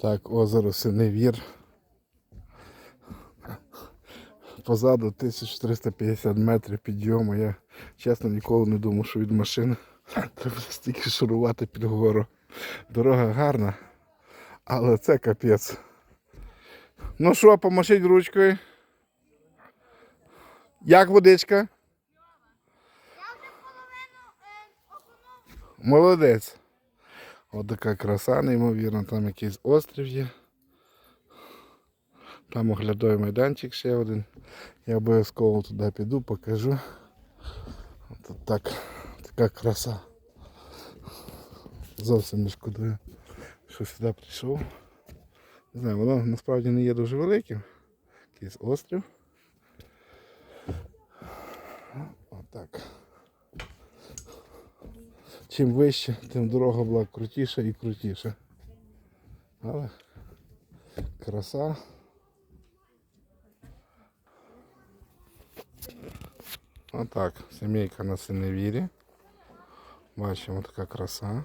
Так, озеро Синевір. Позаду 1450 метрів підйому. Я чесно ніколи не думав, що від машини треба стільки шурувати під гору. Дорога гарна, але це капець. Ну що, помашіть ручкою. Як водичка? Молодець. От така краса, неймовірна, там якийсь острів є. Там оглядовий майданчик ще один. Я обов'язково туди піду, покажу. От так, така краса. Зовсім не шкодую, що сюди прийшов. Не знаю, воно насправді не є дуже великим. Якийсь острів. Отак. Чим вище, тим дорога була крутіша і крутіша. Але краса. Отак, сімейка на синевірі. Бачимо така краса.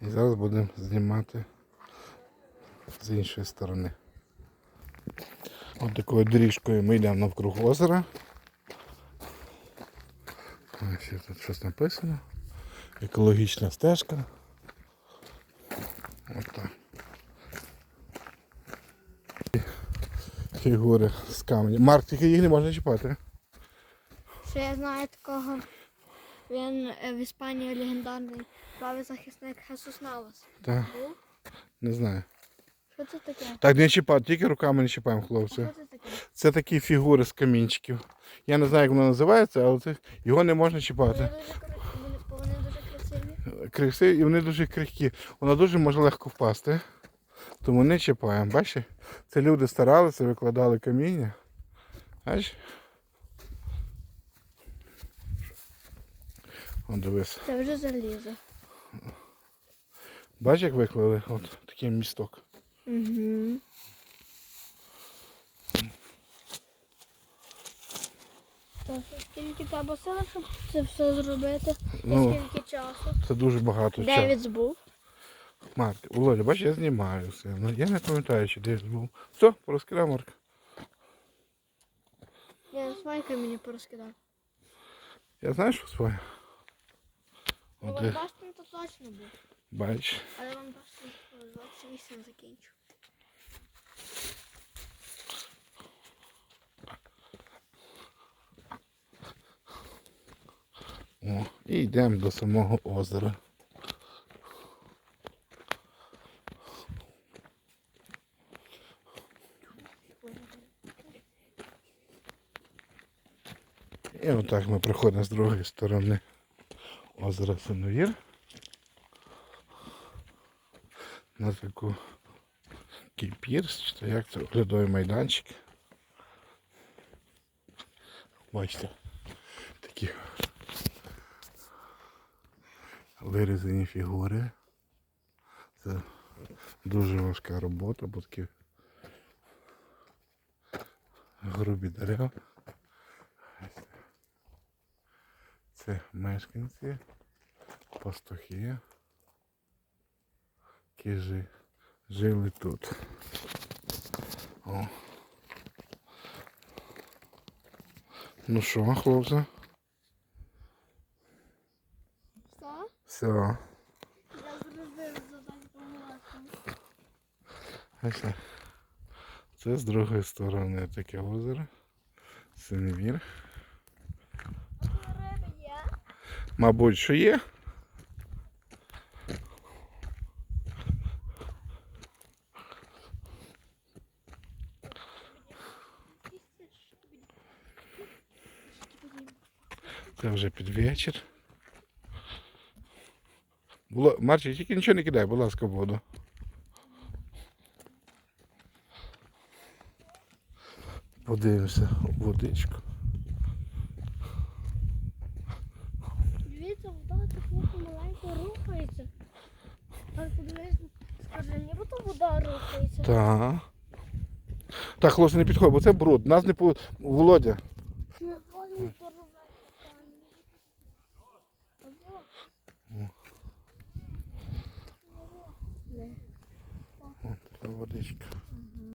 І зараз будемо знімати з іншої сторони. Ось такою доріжкою ми йдемо навкруг озера. Є тут щось написано. Екологічна стежка. Ось так. Фігури з каменю. Марк, тільки їх не можна чіпати. Ще я знаю такого. Він е, в Іспанії легендарний правий захисник Хесус Навас. Так, Був? не знаю. Що це таке? Так, не чіпати, тільки руками не чіпаємо, А хлопці. що це таке? Це такі фігури з камінчиків. Я не знаю, як воно називається, але це, його не можна чіпати. дуже, кра- вони, вони дуже красиві. Криси, і вони дуже крихкі. Воно дуже може легко впасти. Тому не чіпаємо. Бачиш? Це люди старалися, викладали каміння. Бачиш? О, дивись. Це вже залізо. Бачиш, як виклали? От такий місток. Угу. Скільки треба сили, щоб це все зробити? І Ну, скільки часу? це дуже багато часу. Девід був. Марк, Володя, бачиш, я знімаю все. Ну, я не пам'ятаю, чи десь був. Все, порозкидав, Марк. Я свайка мені порозкидав. Я знаю, що своє. Ну, От, е, то точно був. бачиш. Але Ван Бастон 28 закінчив. О, і йдемо до самого озера. І отак ми приходимо з другої сторони озера Синовір. На таку кіпірс, чи то як це оглядовий майданчик. Бачите, такі вирізані фігури. Це дуже важка робота, бо такі грубі дерева. Це мешканці, пастухи, які жи- жили тут. О. Ну що, хлопці? Все? Бачите? Це з другої сторони таке озеро. Синевір. Мабуть, що є. Це вже під вечір. Було... Марчик, тільки нічого не кидай, будь ласка, в воду. Подивимося водичку. Дивіться, вода таку маленько рухається. Але подивись, скажи, ніби то вода рухається. Так. Так, хлопці, не підходь, бо це бруд. Нас не по... Володя. От водичка.